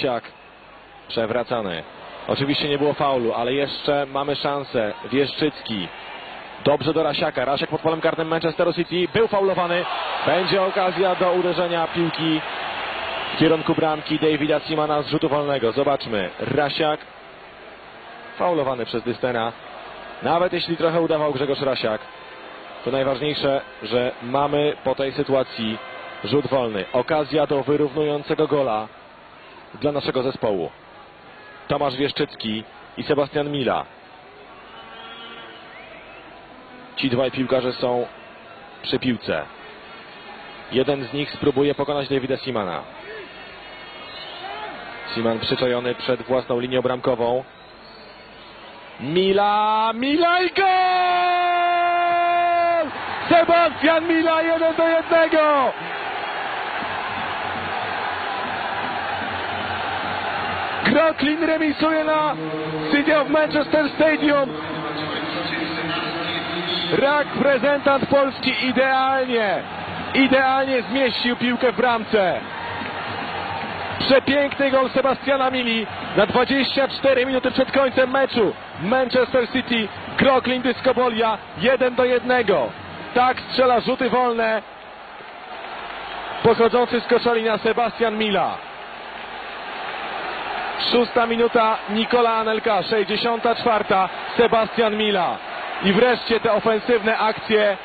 Rasiak przewracany. Oczywiście nie było faulu, ale jeszcze mamy szansę. Wieszczycki. Dobrze do Rasiaka. Rasiak pod polem karnym Manchesteru City. Był faulowany. Będzie okazja do uderzenia piłki w kierunku bramki Davida Simana z rzutu wolnego. Zobaczmy. Rasiak. Faulowany przez Dystena. Nawet jeśli trochę udawał Grzegorz Rasiak. To najważniejsze, że mamy po tej sytuacji rzut wolny. Okazja do wyrównującego gola dla naszego zespołu. Tomasz Wieszczycki i Sebastian Mila. Ci dwaj piłkarze są przy piłce. Jeden z nich spróbuje pokonać Davida Simana. Siman przyczajony przed własną linią bramkową. Mila, Mila i gol! Sebastian Mila 1 do 1! Groklin remisuje na City of Manchester Stadium. Rak prezentant Polski idealnie, idealnie zmieścił piłkę w bramce. Przepiękny gol Sebastiana Mili na 24 minuty przed końcem meczu. Manchester City, Groklin Dyskobolia 1 do 1. Tak strzela rzuty wolne pochodzący z Koszalina Sebastian Mila. Szósta minuta Nikola Anelka, 64. Sebastian Mila. I wreszcie te ofensywne akcje